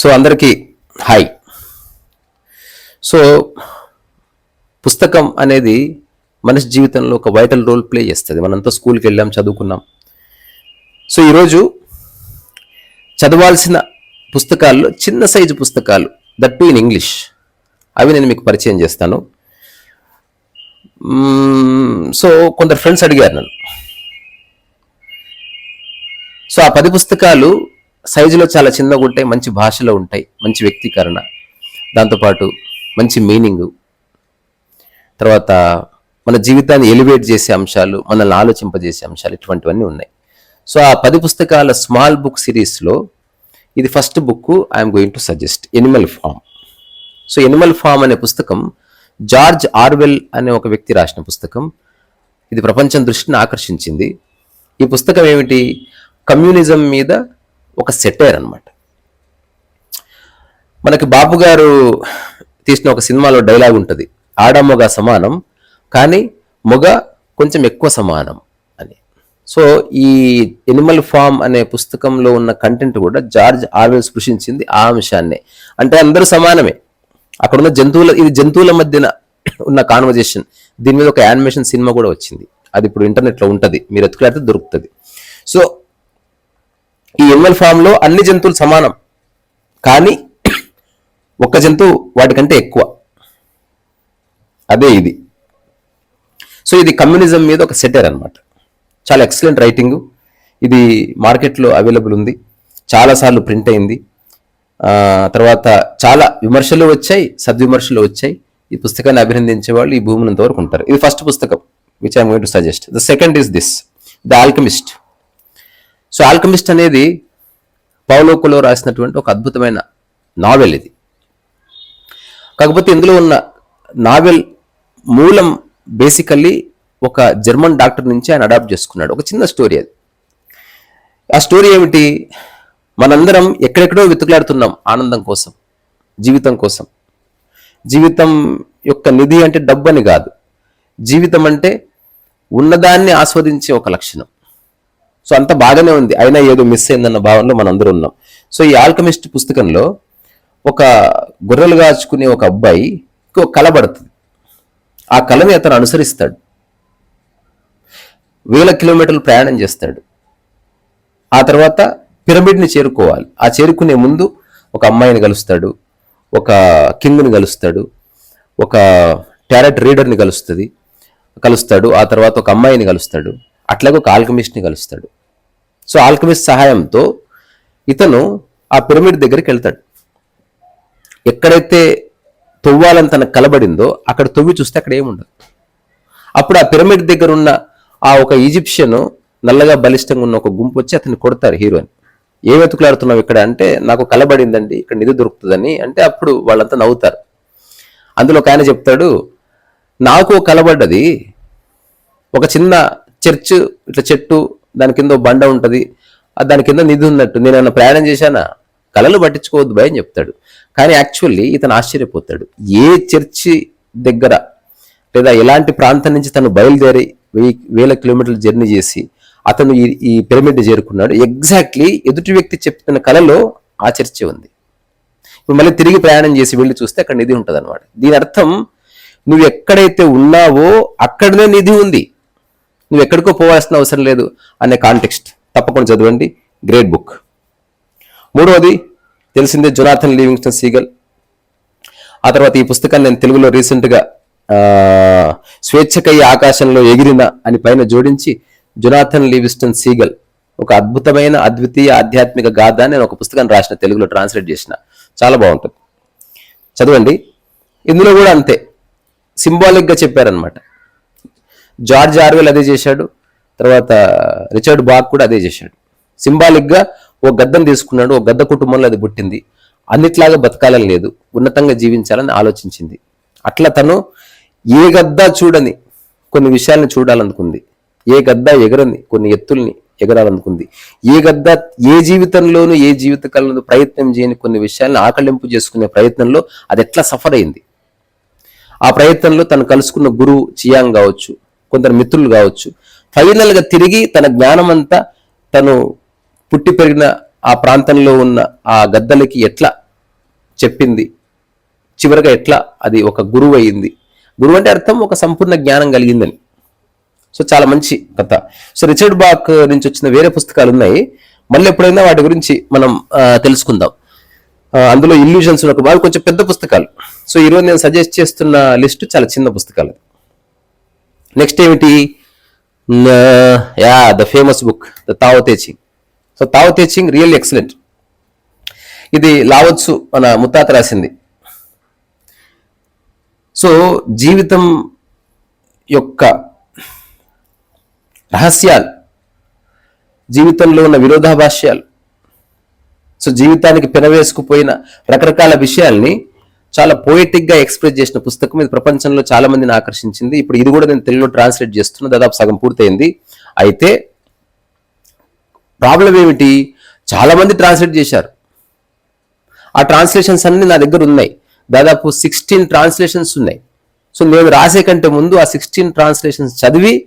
So అందరికీ hi. So పుస్తకం అనేది మనిషి జీవితంలో ఒక వైటల్ రోల్ ప్లే చేస్తుంది. మనంతా స్కూల్కి వెళ్ళాం చదువుకున్నాం. సో ఈరోజు చదవాల్సిన పుస్తకాల్లో చిన్న సైజు పుస్తకాలు దట్ టు ఇన్ ఇంగ్లీష్ అవి నేను మీకు పరిచయం చేస్తాను. సో కొందరు ఫ్రెండ్స్ అడిగారు నన్ను. సో ఆ పది పుస్తకాలు సైజులో చాలా చిన్నగా ఉంటాయి మంచి భాషలో ఉంటాయి మంచి వ్యక్తీకరణ. దాంతోపాటు మంచి మీనింగ్. తర్వాత మన జీవితాన్ని ఎలివేట్ చేసే అంశాలు మనల్ని ఆలోచింపజేసే అంశాలు ఇటువంటివన్నీ ఉన్నాయి. సో ఆ పది పుస్తకాల స్మాల్ బుక్ సిరీస్లో ఇది first book I'm going to suggest animal farm. So animal farm అనే పుస్తకం జార్జ్ ఆర్వెల్ అనే ఒక వ్యక్తి రాసిన పుస్తకం. ఇది ప్రపంచం దృష్టిని ఆకర్షించింది. ఈ పుస్తకం ఏమిటి? కమ్యూనిజం మీద ఒక సెటైర్ అనమాట మనకి బాబు గారు తీసిన ఒక సినిమాలో డైలాగ్ ఉంటుంది ఆడ మొగ సమానం కానీ మొగ కొంచెం ఎక్కువ సమానం అని. సో ఈ ఎనిమల్ ఫామ్ అనే పుస్తకంలో ఉన్న కంటెంట్ కూడా జార్జ్ ఆర్వెల్ స్పృశించింది ఆ అంశాన్నే. అంటే అందరూ సమానమే. అక్కడ ఉన్న జంతువుల ఇది జంతువుల మధ్యన ఉన్న కాన్వర్జేషన్ దీని మీద ఒక యానిమేషన్ సినిమా కూడా వచ్చింది. అది ఇప్పుడు ఇంటర్నెట్లో ఉంటుంది. మీరు ఎత్తుకులాడితే దొరుకుతుంది. సో ఈ ఎనిమల్ ఫామ్లో అన్ని జంతువులు సమానం. కానీ ఒక్క జంతువు వాటికంటే ఎక్కువ. అదే ఇది. సో ఇది కమ్యూనిజం మీద ఒక సెటర్ అనమాట చాలా ఎక్సలెంట్ రైటింగ్ ఇది మార్కెట్లో అవైలబుల్ ఉంది. చాలాసార్లు ప్రింట్ అయింది. తర్వాత చాలా విమర్శలు వచ్చాయి సద్విమర్శలు వచ్చాయి. ఈ పుస్తకాన్ని అభినందించే వాళ్ళు ఈ భూమిని వరకు ఉంటారు. ఇది ఫస్ట్ పుస్తకం which I'm going to suggest the second is this the alchemist so alchemist అనేది పౌలోకులో రాసినటువంటి ఒక అద్భుతమైన నావెల్ ఇది. కాకపోతే ఇందులో ఉన్న నావెల్ మూలం బేసికల్లీ ఒక జర్మన్ డాక్టర్ నుంచి ఆయన అడాప్ట్ చేసుకున్నాడు. ఒక చిన్న స్టోరీ అది. ఆ స్టోరీ ఏమిటి? మనందరం ఎక్కడెక్కడో వెతుకులాడుతున్నాం ఆనందం కోసం జీవితం కోసం. జీవితం యొక్క నిధి అంటే డబ్బు అని కాదు. జీవితం అంటే ఉన్నదాన్ని ఆస్వాదించే ఒక లక్షణం. సో అంత బాగానే ఉంది. అయినా ఏదో మిస్ అయిందన్న భావనలో మనం అందరూ ఉన్నాం. సో ఈ ఆల్కమిస్ట్ పుస్తకంలో ఒక గొర్రెలు కాచుకునే ఒక అబ్బాయి ఒక కళ పడుతుంది. ఆ కళని అతను అనుసరిస్తాడు. వేల కిలోమీటర్లు ప్రయాణం చేస్తాడు. ఆ తర్వాత పిరమిడ్ని చేరుకోవాలి. ఆ చేరుకునే ముందు ఒక అమ్మాయిని కలుస్తాడు. ఒక కింగ్ని కలుస్తాడు. ఒక టారెట్ రీడర్ని కలుస్తుంది. కలుస్తాడు. ఆ తర్వాత ఒక అమ్మాయిని కలుస్తాడు. అట్లాగే ఒక ఆల్కమిస్ట్ని కలుస్తాడు. సో ఆల్కమిస్ట్ సహాయంతో ఇతను ఆ పిరమిడ్ దగ్గరికి వెళ్తాడు. ఎక్కడైతే తొవ్వాలని తనకు కలబడిందో అక్కడ తొవ్వి చూస్తే అక్కడ ఏముండదు. అప్పుడు ఆ పిరమిడ్ దగ్గర ఉన్న ఆ ఒక ఈజిప్షియన్ నల్లగా బలిష్టంగా ఉన్న ఒక గుంపు వచ్చి అతన్ని కొడతారు హీరోని ఏ వెతుకులాడుతున్నావు ఇక్కడ? అంటే నాకు కలబడిందండి ఇక్కడ నిధి దొరుకుతుందని. అంటే అప్పుడు వాళ్ళంతా నవ్వుతారు. అందులో ఒక ఆయన చెప్తాడు నాకు కలబడ్డది ఒక చిన్న చర్చ్ ఇట్లా చెట్టు దాని కింద బండ ఉంటుంది. దాని కింద నిధి ఉన్నట్టు. నేను ఏమైనా ప్రయాణం చేశానా? కళలు పట్టించుకోవద్దు భయం చెప్తాడు. కానీ యాక్చువల్లీ ఇతను ఆశ్చర్యపోతాడు. ఏ చర్చి దగ్గర లేదా ఎలాంటి ప్రాంతం నుంచి తను బయలుదేరి వెయ్యి వేల కిలోమీటర్లు జర్నీ చేసి అతను ఈ ఈ పిరమిడ్ చేరుకున్నాడు. ఎగ్జాక్ట్లీ ఎదుటి వ్యక్తి చెప్తున్న కళలో ఆ చర్చ ఉంది. ఇప్పుడు మళ్ళీ తిరిగి ప్రయాణం చేసి వెళ్ళి చూస్తే అక్కడ నిధి ఉంటుంది అనమాట దీని అర్థం నువ్వు ఎక్కడైతే ఉన్నావో అక్కడనే నిధి ఉంది. నువ్వు ఎక్కడికో పోవాల్సిన అవసరం లేదు అనే కాంటెక్స్ట్ తప్పకుండా చదవండి. గ్రేట్ బుక్ మూడవది తెలిసిందే జొనాథన్ లివింగ్స్టన్ సీగల్. ఆ తర్వాత ఈ పుస్తకాన్ని నేను తెలుగులో రీసెంట్గా ఆ, స్వేచ్ఛకై ఆకాశంలో ఎగిరిన అని పైన జోడించి జొనాథన్ లివింగ్స్టన్ సీగల్. ఒక అద్భుతమైన అద్వితీయ ఆధ్యాత్మిక గాథ నేను ఒక పుస్తకాన్ని రాసిన తెలుగులో ట్రాన్స్లేట్ చేసిన. చాలా బాగుంటుంది. చదవండి. ఇందులో కూడా అంతే. సింబాలిక్గా చెప్పారనమాట జార్జ్ ఆర్వెల్ అదే చేశాడు. తర్వాత రిచర్డ్ బాగ్ కూడా అదే చేశాడు. సింబాలిక్గా ఓ గద్దను తీసుకున్నాడు. ఓ గద్ద కుటుంబంలో అది పుట్టింది. అన్నిట్లాగా బతకాలని లేదు. ఉన్నతంగా జీవించాలని ఆలోచించింది. అట్లా తను ఏ గద్ద చూడని కొన్ని విషయాలను చూడాలనుకుంది. ఏ గద్ద ఎగరని కొన్ని ఎత్తుల్ని ఎగరాలనుకుంది. ఏ గద్ద ఏ జీవితంలోనూ ఏ జీవిత ప్రయత్నం చేయని కొన్ని విషయాలను ఆకలింపు చేసుకునే ప్రయత్నంలో అది ఎట్లా సఫర్ అయింది? ఆ ప్రయత్నంలో తను కలుసుకున్న గురువు చియాంగ్ కావచ్చు కొందరు మిత్రులు కావచ్చు. ఫైనల్గా తిరిగి తన జ్ఞానం అంతా తను పుట్టి పెరిగిన ఆ ప్రాంతంలో ఉన్న ఆ గద్దలకి ఎట్లా చెప్పింది? చివరిగా ఎట్లా అది ఒక గురువు అయింది? గురువు అంటే అర్థం ఒక సంపూర్ణ జ్ఞానం కలిగిందని. సో చాలా మంచి కథ. సో రిచర్డ్ బాక్ నుంచి వచ్చిన వేరే పుస్తకాలు ఉన్నాయి. మళ్ళీ ఎప్పుడైనా వాటి గురించి మనం తెలుసుకుందాం. అందులో ఇల్యూజన్స్ ఒక బాగా కొంచెం పెద్ద పుస్తకాలు. సో ఈరోజు నేను సజెస్ట్ చేస్తున్న లిస్ట్ చాలా చిన్న పుస్తకాలు నెక్స్ట్ ఏమిటి yeah the famous book the Tao Te Ching so Tao Te Ching real excellent ఇది లావచ్చు మన ముత్తాత రాసింది. సో జీవితం యొక్క రహస్యాలు జీవితంలో ఉన్న విరోధాభాష్యాలు సో జీవితానికి పెనవేసుకుపోయిన రకరకాల విషయాల్ని చాలా పోయిటిక్గా ఎక్స్ప్రెస్ చేసిన పుస్తకం. ఇది ప్రపంచంలో చాలా మందిని ఆకర్షించింది. ఇప్పుడు ఇది కూడా నేను తెలుగులో ట్రాన్స్లేట్ చేస్తున్నా. దాదాపు సగం పూర్తయింది. అయితే ప్రాబ్లం ఏమిటి? చాలా మంది ట్రాన్స్లేట్ చేశారు. ఆ ట్రాన్స్లేషన్స్ అన్ని నా దగ్గర ఉన్నాయి. దాదాపు సిక్స్టీన్ ట్రాన్స్లేషన్స్ ఉన్నాయి. సో నేను రాసే కంటే ముందు ఆ సిక్స్టీన్ ట్రాన్స్లేషన్స్ చదివి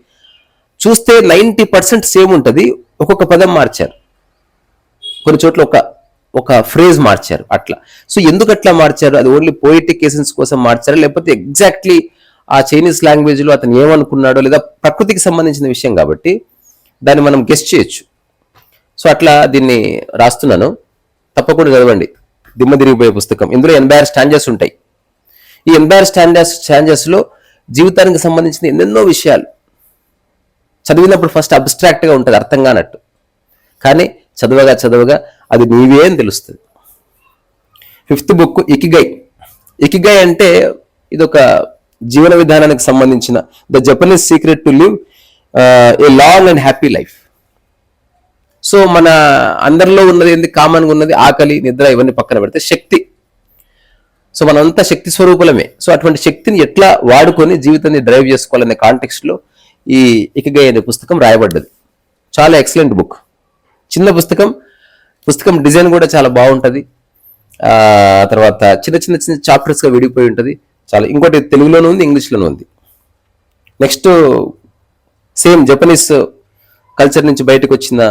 చూస్తే నైంటీ పర్సెంట్ సేమ్ ఉంటుంది. ఒక్కొక్క పదం మార్చారు. కొన్ని చోట్ల ఒక ఒక ఫ్రేజ్ మార్చారు అట్లా. సో ఎందుకు అట్లా మార్చారు? అది ఓన్లీ పోయిటిక్ ఎసెన్స్ కోసం మార్చారా? లేకపోతే ఎగ్జాక్ట్లీ ఆ చైనీస్ లాంగ్వేజ్లో అతను ఏమనుకున్నాడో లేదా ప్రకృతికి సంబంధించిన విషయం కాబట్టి దాన్ని మనం గెస్ట్ చేయొచ్చు. సో అట్లా దీన్ని రాస్తున్నాను. తప్పకుండా చదవండి. దిమ్మ తిరిగిపోయే పుస్తకం. ఇందులో ఎనభై ఆరు స్టాండర్స్ ఉంటాయి. ఈ ఎనభై ఆరు స్టాండర్స్ స్టాండర్స్లో జీవితానికి సంబంధించిన ఎన్నెన్నో విషయాలు. చదివినప్పుడు ఫస్ట్ అబ్స్ట్రాక్ట్గా ఉంటుంది అర్థం కానట్టు. కానీ చదవగా చదవగా అది నీవే అని తెలుస్తుంది. Fifth book ikigai. ఇకిగై అంటే ఇది ఒక జీవన విధానానికి సంబంధించిన the Japanese secret to live a long and happy life. So మన అందరిలో ఉన్నది ఏంది? కామన్గా ఉన్నది ఆకలి నిద్ర ఇవన్నీ పక్కన పెడితే శక్తి. సో మనంతా శక్తి స్వరూపులమే. సో అటువంటి శక్తిని ఎట్లా వాడుకొని జీవితాన్ని డ్రైవ్ చేసుకోవాలనే కాంటెక్స్ట్లో ఈ ఇకగై అనే పుస్తకం రాయబడ్డది. చాలా ఎక్సలెంట్ బుక్. చిన్న పుస్తకం. పుస్తకం డిజైన్ కూడా చాలా బాగుంటుంది. తర్వాత చిన్న చిన్న చిన్న చాప్టర్స్గా విడిపోయి ఉంటుంది. చాలా ఇంకోటి తెలుగులోనూ ఉంది ఇంగ్లీష్లోనూ ఉంది. నెక్స్ట్ సేమ్ జపనీస్ కల్చర్ నుంచి బయటకు వచ్చిన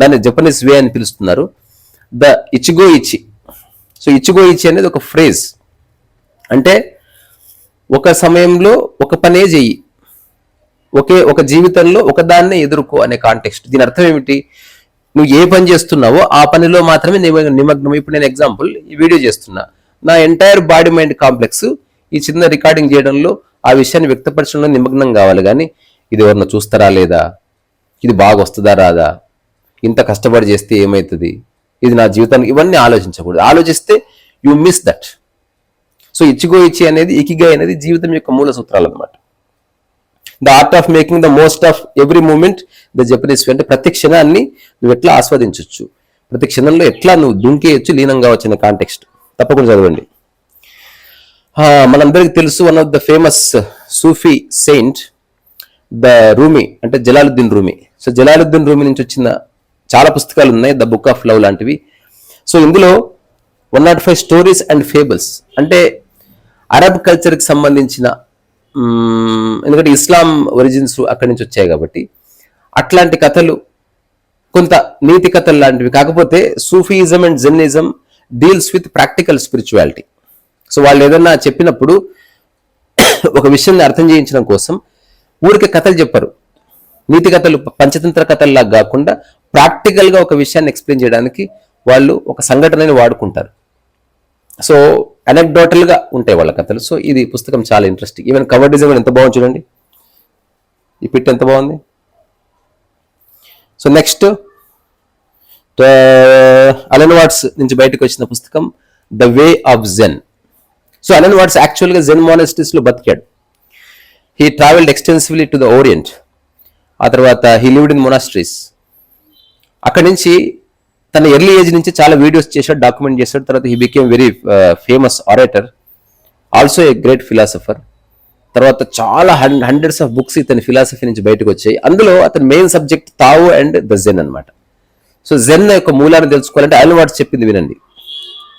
దాన్ని జపనీస్ వే అని పిలుస్తున్నారు. ద ఇచిగో ఇచి సో ఇచిగో ఇచి అనేది ఒక ఫ్రేజ్. అంటే ఒక సమయంలో ఒక పనే చెయ్యి. ఒకే ఒక జీవితంలో ఒకదాన్నే ఎదుర్కో అనే కాంటెక్స్ట్. దీని అర్థం ఏమిటి? నువ్వు ఏ పని చేస్తున్నావో ఆ పనిలో మాత్రమే నిమ- నిమగ్నం. ఇప్పుడు నేను ఎగ్జాంపుల్ ఈ వీడియో చేస్తున్నా. నా ఎంటైర్ బాడీ మైండ్ కాంప్లెక్స్ ఈ చిన్న రికార్డింగ్ చేయడంలో ఆ విషయాన్ని వ్యక్తపరచడంలో నిమగ్నం కావాలి కానీ ఇది ఎవరన్నా చూస్తారా లేదా? ఇది బాగా వస్తుందా రాదా? ఇంత కష్టపడి చేస్తే ఏమవుతుంది ఇది నా జీవితానికి ఇవన్నీ ఆలోచించకూడదు. ఆలోచిస్తే you miss that so ichigo ichie అనేది ఇకిగా అనేది జీవితం యొక్క మూల సూత్రాలు అనమాట the art of making the most of every moment the Japanese అంటే ప్రతి క్షణాన్ని నువ్వు ఎట్లా ఆస్వాదించవచ్చు ప్రతి క్షణంలో ఎట్లా నువ్వు దుంకేయచ్చు? లీనంగా వచ్చిన కాంటెక్స్ట్. తప్పకుండా చదవండి. ఆ, మనందరికీ తెలుసు one of the famous Sufi saint the Rumi అంటే Jalaluddin Rumi. So Jalaluddin Rumi నుంచి వచ్చిన చాలా పుస్తకాలు ఉన్నాయి ద బుక్ ఆఫ్ లవ్ లాంటివి. సో ఇందులో one nought five stories and fables. అంటే అరబ్ కల్చర్కి సంబంధించిన ఎందుకంటే ఇస్లాం ఒరిజిన్స్ అక్కడి నుంచి వచ్చాయి కాబట్టి. అట్లాంటి కథలు కొంత నీతి కథలు లాంటివి. కాకపోతే Sufism and Zenism deals with practical spirituality. So వాళ్ళు ఏదన్నా చెప్పినప్పుడు ఒక విషయాన్ని అర్థం చేయించడం కోసం ఊరికే కథలు చెప్పరు. నీతి కథలు పంచతంత్ర కథల్లా కాకుండా ప్రాక్టికల్గా ఒక విషయాన్ని ఎక్స్ప్లెయిన్ చేయడానికి వాళ్ళు ఒక సంఘటనని వాడుకుంటారు. సో anecdotal గా ఉంటాయి వాళ్ళ కథలు. సో ఇది పుస్తకం చాలా ఇంట్రెస్టింగ్. ఈవెన్ కవర్ డిజైన్ ఎంత బాగుంది చూడండి. ఈ పిట్ ఎంత బాగుంది? సో నెక్స్ట్ అలెన్ వాట్స్ నుంచి బయటకు వచ్చిన పుస్తకం the way of Zen so Alan Watts యాక్చువల్గా జెన్ మానెస్టిస్లో బతికాడు. He travelled extensively to the orient ఆ తర్వాత హీ లివ్డ్ ఇన్ మొనాస్ట్రీస్ అక్కడి నుంచి తన ఎర్లీ ఏజ్ నుంచి చాలా వీడియోస్ చేశాడు డాక్యుమెంట్ చేశాడు. తర్వాత he became very famous orator also a great philosopher తర్వాత చాలా హండ్రెడ్స్ ఆఫ్ బుక్స్ ఇతని ఫిలాసఫీ నుంచి బయటకు వచ్చాయి అందులో అతని main subject Tao and the Zen అన్నమాట. సో జెన్ యొక్క మూలాన్ని తెలుసుకోవాలంటే అలన్ వాట్స్ చెప్పింది వినండి.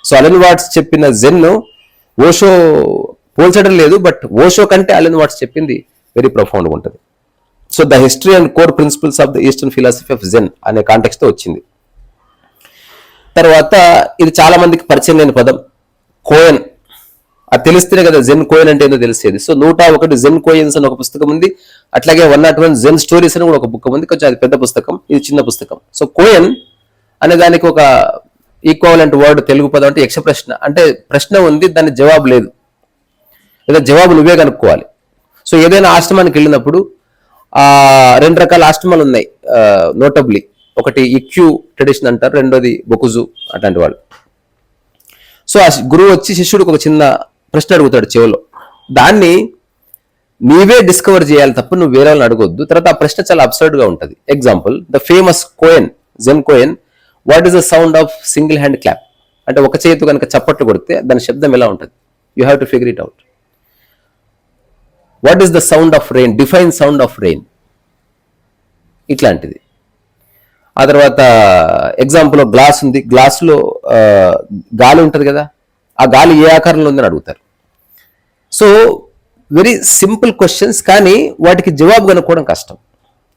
సో అలెన్ వాట్స్ చెప్పిన జెన్ ఓషో పోల్చడం లేదు బట్ ఓషో కంటే అలెన్ వాట్స్ చెప్పింది వెరీ ప్రొఫౌండ్గా ఉంటుంది. So the history and core principles of the eastern philosophy of Zen అనే కాంటెక్స్తో వచ్చింది. తర్వాత ఇది చాలా మందికి పరిచయం లేని పదం కోయన్. అది తెలిస్తేనే కదా జెన్ కోయన్ అంటే ఏందో తెలిసేది. సో నూట ఒకటి జెన్ కోయన్స్ అని ఒక పుస్తకం ఉంది. అట్లాగే one not one Zen stories అని కూడా ఒక బుక్ ఉంది. కొంచెం అది పెద్ద పుస్తకం ఇది చిన్న పుస్తకం. సో కోయన్ అనే దానికి ఒక ఈక్వాలెంట్ వర్డ్ తెలుగు పదం అంటే యక్ష ప్రశ్న. అంటే ప్రశ్న ఉంది దాని జవాబు లేదు. లేదా జవాబు నువ్వే కనుక్కోవాలి. సో ఏదైనా ఆశ్రమానికి వెళ్ళినప్పుడు ఆ రెండు రకాల ఆశ్రమాలు ఉన్నాయి. నోటబ్లీ ఒకటి ఇక్యూ ట్రెడిషన్ అంటారు రెండోది బొకుజు అట్లాంటి వాళ్ళు. సో ఆ గురువు వచ్చి శిష్యుడికి ఒక చిన్న ప్రశ్న అడుగుతాడు చెవిలో. దాన్ని నీవే డిస్కవర్ చేయాలి తప్ప నువ్వు వేరే వాళ్ళని అడగొద్దు. తర్వాత ఆ ప్రశ్న చాలా అబ్సర్డ్గా ఉంటుంది. Example the famous koan Zen koan what is the sound of single hand clap అంటే ఒక చేతు కనుక చప్పట్లు కొడితే దాని శబ్దం ఎలా ఉంటుంది? You have to figure it out what is the sound of rain define sound of rain ఇట్లాంటిది. ఆ తర్వాత ఎగ్జాంపుల్ గ్లాస్ ఉంది. గ్లాసులో గాలి ఉంటుంది కదా? ఆ గాలి ఏ ఆకారంలో ఉందని అడుగుతారు. సో వెరీ సింపుల్ క్వశ్చన్స్ కానీ వాటికి జవాబు కనుక్కోవడం కష్టం.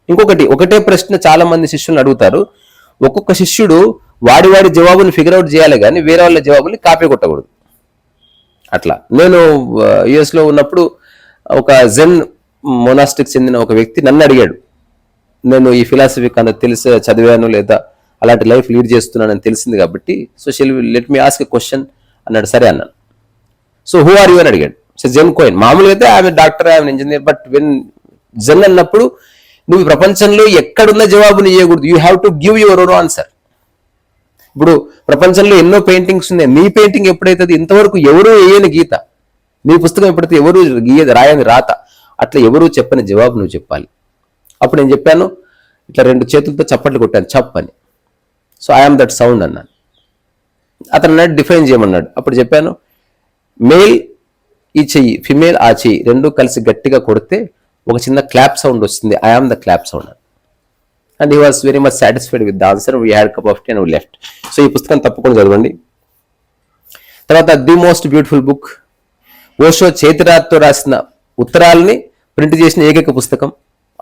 ఇంకొకటి ఒకటే ప్రశ్న చాలా మంది శిష్యులను అడుగుతారు. ఒక్కొక్క శిష్యుడు వాడి వాడి జవాబుని ఫిగర్ అవుట్ చేయాలి కానీ వేరే వాళ్ళ జవాబుని కాపీ కొట్టకూడదు. అట్లా. నేను యుఎస్లో ఉన్నప్పుడు ఒక జెన్ మొనాస్టిక్ చెందిన ఒక వ్యక్తి నన్ను అడిగాడు. నేను ఈ ఫిలాసఫీ అంత తెలిసి చదివాను లేదా అలాంటి లైఫ్ లీడ్ చేస్తున్నానని తెలిసింది కాబట్టి so shall let me ask question అన్నాడు సరే అన్నాను సో హూ ఆర్ యూ అని అడిగాడు. సో జెన్ కోయిన్ మామూలుగా అయితే ఆమె డాక్టర్ ఆమె ఇంజనీర్ బట్ వెన్ జెన్ అన్నప్పుడు నువ్వు ప్రపంచంలో ఎక్కడున్న జవాబుని ఇవ్వకూడదు you have to give your own answer ఇప్పుడు ప్రపంచంలో ఎన్నో పెయింటింగ్స్ ఉన్నాయి. నీ పెయింటింగ్ ఎప్పుడైతే ఇంతవరకు ఎవరు వేయని గీత. నీ పుస్తకం ఎప్పుడైతే ఎవరు గీయదు రాయని రాత. అట్లా ఎవరు చెప్పని జవాబు నువ్వు చెప్పాలి. అప్పుడు నేను చెప్పాను ఇట్లా రెండు చేతులతో చప్పట్లు కొట్టాను చప్ అని సో ఐఎమ్ దట్ సౌండ్ అన్నాను. అతను అన్నాడు డిఫైన్ చేయమన్నాడు. అప్పుడు చెప్పాను మేల్ ఈ చెయ్యి ఫిమేల్ ఆ చెయ్యి రెండు కలిసి గట్టిగా కొడితే ఒక చిన్న క్లాప్ సౌండ్ వస్తుంది. I am the clap sound and he was very much satisfied with the answer we had cup of tea and left so ఈ పుస్తకం తప్పకుండా చదవండి. తర్వాత the most beautiful book Osho చేతిరాత్తో రాసిన ఉత్తరాలని ప్రింట్ చేసిన ఏకైక పుస్తకం.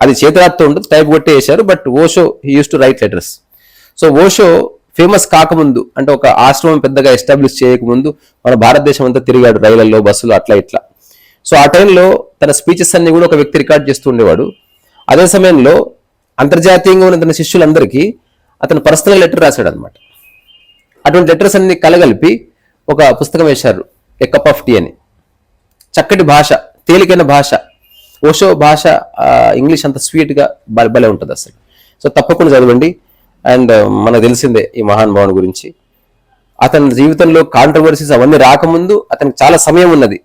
అది చేతిరాత్తో ఉండదు టైప్ కొట్టేసారు వేశారు but Osho he use to write letters so Osho famous కాకముందు అంటే ఒక ఆశ్రమం పెద్దగా ఎస్టాబ్లిష్ చేయకముందు మన భారతదేశం అంతా తిరిగాడు రైళ్ళలో బస్సులు అట్లా ఇట్లా. సో ఆ టైంలో తన స్పీచెస్ అన్ని కూడా ఒక వ్యక్తి రికార్డ్ చేస్తూ ఉండేవాడు. అదే సమయంలో అంతర్జాతీయంగా ఉన్న తన శిష్యులందరికీ అతను పర్సనల్ లెటర్ రాశాడు అనమాట అటువంటి లెటర్స్ అన్ని కలగలిపి ఒక పుస్తకం వేశారు ఎ కప్ ఆఫ్ టీ అని. చక్కటి భాష తేలికైన భాష ఓషో భాష ఇంగ్లీష్ అంత స్వీట్గా భలే ఉంటుంది అసలు సో తప్పకుండా చదవండి. అండ్ uh, మనకు తెలిసిందే ఈ మహానుభావుని గురించి. అతని జీవితంలో కాంట్రవర్సీస్ అవన్నీ రాకముందు అతనికి చాలా సమయం ఉన్నది.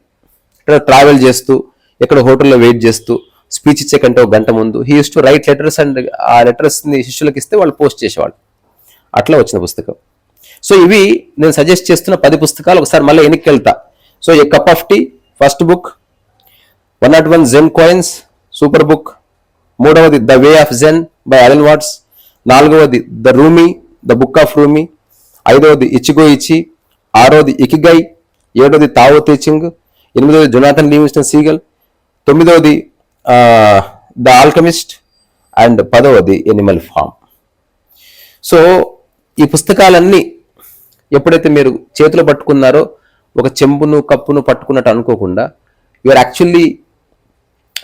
ఇక్కడ ట్రావెల్ చేస్తూ ఎక్కడ హోటల్లో వెయిట్ చేస్తూ స్పీచ్ ఇచ్చే కంటే ఒక గంట ముందు. He use to write letters and ఆ లెటర్స్ని శిష్యులకు ఇస్తే వాళ్ళు పోస్ట్ చేసేవాళ్ళు. అట్లా వచ్చిన పుస్తకం. సో ఇవి నేను సజెస్ట్ చేస్తున్న పది పుస్తకాలు ఒకసారి మళ్ళీ వెనక్కి వెళ్తా so a cup of tea first book one nought one Zen coins super book మూడవది the way of Zen by Alan Watts నాలుగవది the Rumi the book of Rumi. ఐదవది ఇచిగో ఇచి ఆరోది ఇకిగై. ఏడవది తావో టీచింగ్ ఎనిమిదవది Jonathan Livingston seagull. తొమ్మిదవది the Alchemist. And పదవది Animal form. So ఈ పుస్తకాలన్నీ ఎప్పుడైతే మీరు చేతిలో పట్టుకున్నారో ఒక చెంబును కప్పును పట్టుకున్నట్టు అనుకోకుండా యూఆర్ యాక్చువల్లీ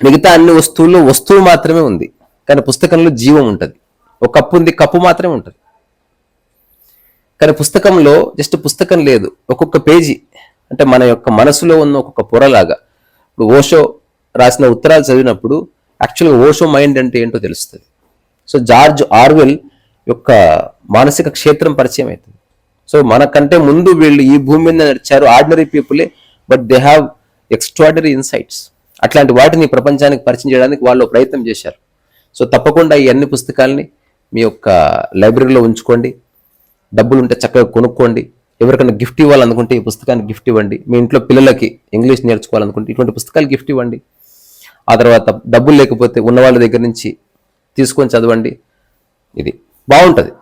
మిగతా అన్ని వస్తువుల్లో వస్తువు మాత్రమే ఉంది. కానీ పుస్తకంలో జీవం ఉంటుంది. ఒక కప్పు ఉంది కప్పు మాత్రమే ఉంటుంది. కానీ పుస్తకంలో జస్ట్ పుస్తకం లేదు ఒక్కొక్క పేజీ అంటే మన యొక్క మనసులో ఉన్న ఒక్కొక్క పొరలాగా. ఇప్పుడు ఓషో రాసిన ఉత్తరాలు చదివినప్పుడు యాక్చువల్గా ఓషో మైండ్ అంటే ఏంటో తెలుస్తుంది. సో జార్జ్ ఆర్వెల్ యొక్క మానసిక క్షేత్రం పరిచయం అవుతుంది. సో మనకంటే ముందు వీళ్ళు ఈ భూమి మీద నడిచారు ordinary పీపులే but they have extraordinary insights. అట్లాంటి వాటిని ప్రపంచానికి పరిచయం చేయడానికి వాళ్ళు ప్రయత్నం చేశారు. సో తప్పకుండా ఈ అన్ని పుస్తకాలని మీ యొక్క లైబ్రరీలో ఉంచుకోండి. డబ్బులు ఉంటే చక్కగా కొనుక్కోండి. ఎవరికైనా గిఫ్ట్ ఇవ్వాలనుకుంటే ఈ పుస్తకాన్ని గిఫ్ట్ ఇవ్వండి. మీ ఇంట్లో పిల్లలకి ఇంగ్లీష్ నేర్చుకోవాలనుకుంటే ఇటువంటి పుస్తకాలు గిఫ్ట్ ఇవ్వండి. ఆ తర్వాత డబ్బులు లేకపోతే ఉన్న వాళ్ళ దగ్గర నుంచి తీసుకొని చదవండి. ఇది బాగుంటుంది.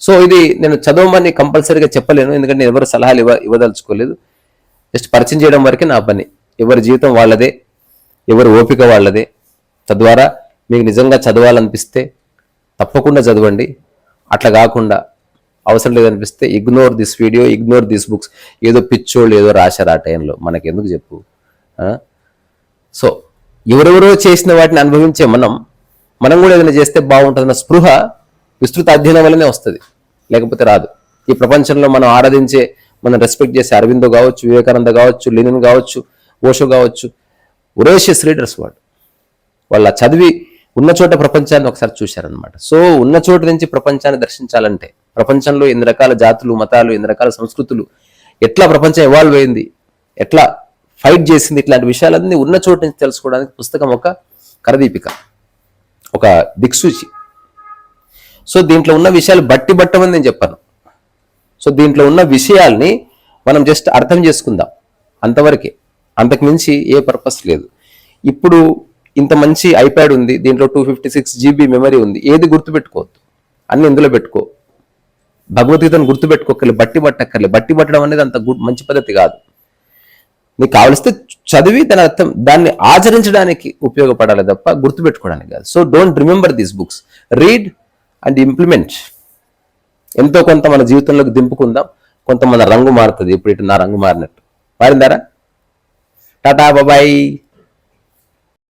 సో ఇది నేను చదవమని కంపల్సరీగా చెప్పలేను. ఎందుకంటే నేను ఎవరు సలహాలు ఇవ్వ ఇవ్వదలుచుకోలేదు. జస్ట్ పరిచయం చేయడం వరకే నా పని. ఎవరి జీవితం వాళ్ళదే. ఎవరి ఓపిక వాళ్ళదే. తద్వారా మీకు నిజంగా చదవాలనిపిస్తే తప్పకుండా చదవండి. అట్లా కాకుండా అవసరం లేదనిపిస్తే ignore this video ignore this books ఏదో పిచ్చోళ్ళు ఏదో రాశారు ఆ టైంలో. మనకి ఎందుకు చెప్పు సో ఎవరెవరో చేసిన వాటిని అనుభవించే మనం మనం కూడా ఏదైనా చేస్తే బాగుంటుందన్న స్పృహ విస్తృత అధ్యయనం వల్లనే వస్తుంది. లేకపోతే రాదు. ఈ ప్రపంచంలో మనం ఆరాధించే మనం రెస్పెక్ట్ చేసే అరవిందో కావచ్చు వివేకానంద కావచ్చు లెనిన్ కావచ్చు ఓషో కావచ్చు ఒరేషియస్ రీడర్స్ వాడు. వాళ్ళ చదివి ఉన్న చోట ప్రపంచాన్ని ఒకసారి చూశారనమాట సో ఉన్న చోట నుంచి ప్రపంచాన్ని దర్శించాలంటే ప్రపంచంలో ఎన్ని రకాల జాతులు మతాలు ఎన్ని రకాల సంస్కృతులు ఎట్లా ప్రపంచం ఎవాల్వ్ అయింది ఎట్లా ఫైట్ చేసింది ఇట్లాంటి విషయాలన్నీ ఉన్న చోట నుంచి తెలుసుకోవడానికి పుస్తకం ఒక కరదీపిక ఒక దిక్సూచి. సో దీంట్లో ఉన్న విషయాలు బట్టి బట్టమని నేను చెప్పాను. సో దీంట్లో ఉన్న విషయాల్ని మనం జస్ట్ అర్థం చేసుకుందాం అంతవరకే. అంతకు మించి ఏ పర్పస్ లేదు. ఇప్పుడు ఇంత మంచి ఐప్యాడ్ ఉంది దీంట్లో two fifty six GB memory ఉంది ఏది గుర్తుపెట్టుకోవద్దు. అన్ని ఇందులో పెట్టుకో. భగవద్గీతను గుర్తుపెట్టుకోకర్లే బట్టి పట్టక్కర్లే. బట్టి పట్టడం అనేది అంత గుడ్ మంచి పద్ధతి కాదు. నీకు కావలిస్తే చదివి దాని అర్థం దాన్ని ఆచరించడానికి ఉపయోగపడాలి తప్ప గుర్తుపెట్టుకోవడానికి కాదు. So don't remember these books read and implement ఎంతో కొంత మన జీవితంలోకి దింపుకుందాం. కొంత మన రంగు మారుతుంది. ఇప్పుడు ఇటు నా రంగు మారినట్టు. మారిందారా? టాటా బాబాయ్